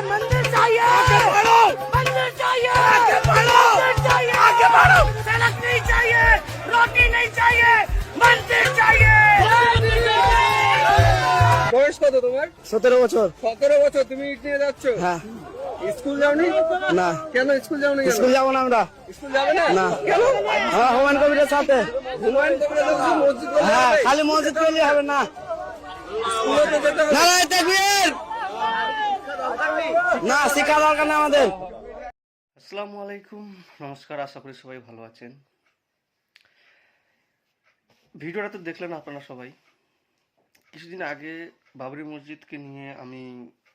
मंदिर चाहिए मंदिर चाहिए बढ़ो! मंदिर चाहिए आगे बढ़ो! सड़क नहीं चाहिए रोटी नहीं चाहिए मंदिर चाहिए বয়স কত তোমার সতেরো বছর সতেরো বছর তুমি ইট নিয়ে যাচ্ছ হ্যাঁ স্কুল যাওনি না কেন স্কুল যাওনি কেন স্কুল যাবো না আমরা স্কুল যাবে না না কেন হ্যাঁ হুমায়ুন কবিরের সাথে হুমায়ুন কবিরের কাছে মসজিদ বলে হ্যাঁ হবে? খালি মসজিদ করলে হবে না স্কুলে তো যেতে হবে। নারায় তাকবীর না, শিক্ষা দরকার না আমাদের। আসসালামু আলাইকুম। নমস্কার, আশা করি সবাই ভালো আছেন। ভিডিওটা তো দেখলেন আপনারা সবাই। কিছুদিন আগে বাবরি মসজিদকে নিয়ে আমি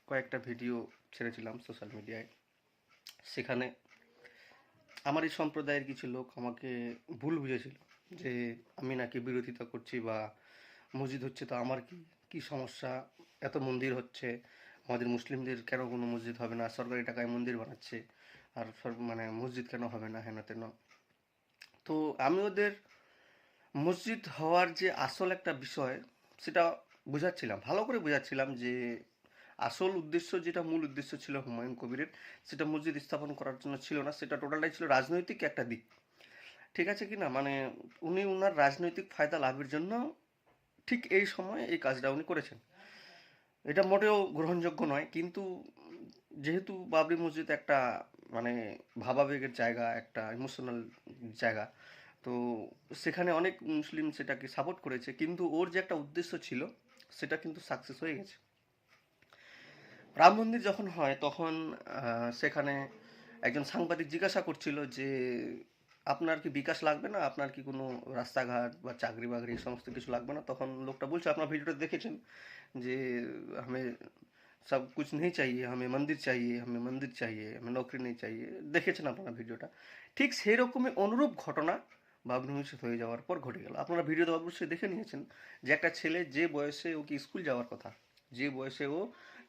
কয়েকটা ভিডিও ছেড়েছিলাম সোশ্যাল মিডিয়ায়। সেখানে আমার এই সম্প্রদায়ের কিছু লোক আমাকে ভুল বুঝেছিল যে আমি নাকি বিরোধিতা করছি বা মসজিদ হচ্ছে তো আমার কি কি সমস্যা, এত মন্দির হচ্ছে আমাদের মুসলিমদের কেন কোনো মসজিদ হবে না? সরকারি টাকায় মন্দির বানাচ্ছে। আর মানে মসজিদ কেন হবে না হেন তেন? তো আমি ওদের মসজিদ হওয়ার যে আসল একটা বিষয়, সেটা বোঝাচ্ছিলাম, ভালো করে বোঝাচ্ছিলাম যে আসল উদ্দেশ্য যেটা, মূল উদ্দেশ্য ছিল হুমায়ুন কবিরের, সেটা মসজিদ স্থাপন করার জন্য ছিল না, সেটা টোটালটাই ছিল রাজনৈতিক একটা দিক। ঠিক আছে কি না মানে উনি ওনার রাজনৈতিক ফায়দা লাভের জন্য ঠিক এই সময় এই কাজটা উনি করেছেন। এটা মোটেও গ্রহণযোগ্য নয়, কিন্তু যেহেতু বাবরি মসজিদ একটা মানে ভাবাবেগের জায়গা, একটা ইমোশনাল জায়গা, তো সেখানে অনেক মুসলিম সেটাকে সাপোর্ট করেছে, কিন্তু ওর যে একটা উদ্দেশ্য ছিল, সেটা কিন্তু সাকসেস হয়ে গেছে। রাম মন্দির যখন হয়, তখন সেখানে একজন সাংবাদিক জিজ্ঞাসা করছিল যে আপনার কি বিকাশ লাগবে না? আপনার কি কোনো রাস্তাঘাট বা চাকরি বাকরি সমস্ত কিছু লাগবে না? তখন লোকটা বলছে, আপনার ভিডিওটা দেখেছেন যে আমি সব কিছু নেই চাইয়ে, আমি মন্দির চাইয়ে, আমি মন্দির চাইয়ে, আমি নৌকরি নেই চাইয়ে দেখেছেন আপনার ভিডিওটা? ঠিক সেই রকমই অনুরূপ ঘটনা বাবনুচিত হয়ে যাওয়ার পর ঘটে গেল। আপনারা ভিডিওতে অবশ্যই দেখে নিয়েছেন যে একটা ছেলে যে বয়সে ও কি স্কুল যাওয়ার কথা যে বয়সে ও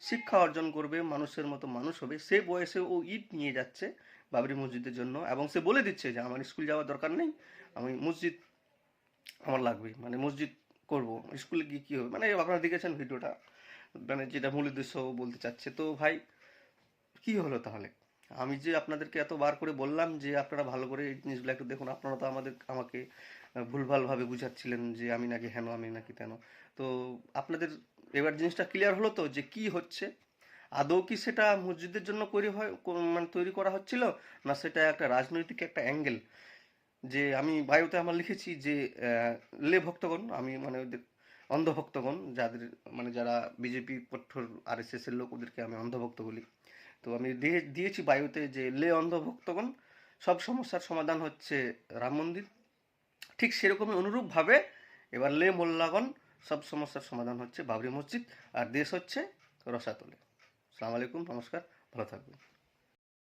শিক্ষা অর্জন করবে, মানুষের মতো মানুষ হবে, সে বয়সে ও ইট নিয়ে যাচ্ছে বাবরি মসজিদের জন্য এবং সে বলে দিচ্ছে যে, আমার স্কুল যাওয়ার দরকার নেই, আমি মসজিদ আমার লাগবে মানে মসজিদ করব, স্কুলে গিয়ে কী হবে? মানে আপনারা দেখেছেন ভিডিওটা মানে যেটা মূল উদ্দেশ্য বলতে চাচ্ছে। তো ভাই, কি হলো তাহলে? আমি যে আপনাদেরকে এত বার করে বললাম যে, আপনারা ভালো করে এই জিনিসগুলো একটু দেখুন, আপনারা তো আমাদের, আমাকে ভুলভালভাবে বুঝাচ্ছিলেন যে, আমি নাকি হেন, আমি নাকি তেন। তো আপনাদের এবার জিনিসটা ক্লিয়ার হলো তো যে কি হচ্ছে? আদৌ কি সেটা মসজিদের জন্য তৈরি হয় মানে তৈরি করা হচ্ছিল? না সেটা একটা রাজনৈতিক একটা অ্যাঙ্গেল যে আমি বায়ুতে আমার লিখেছি যে লে ভক্তগণ, আমি মানে ওদের অন্ধভক্তগণ, যাদের মানে যারা বিজেপি পক্ষর আর এস এর লোক, ওদেরকে আমি অন্ধভক্ত বলি। তো আমি দিয়ে, দিয়েছি বায়ুতে যে লে অন্ধভক্তগণ, সব সমস্যার সমাধান হচ্ছে রাম মন্দির। ঠিক সেরকমই অনুরূপভাবে এবার লে মোল্লাগণ সব সমস্যার সমাধান হচ্ছে বাবরি মসজিদ আর দেশ হচ্ছে রসাতলে। সালাম আলাইকুম, নমস্কার, ভালো থাকবেন।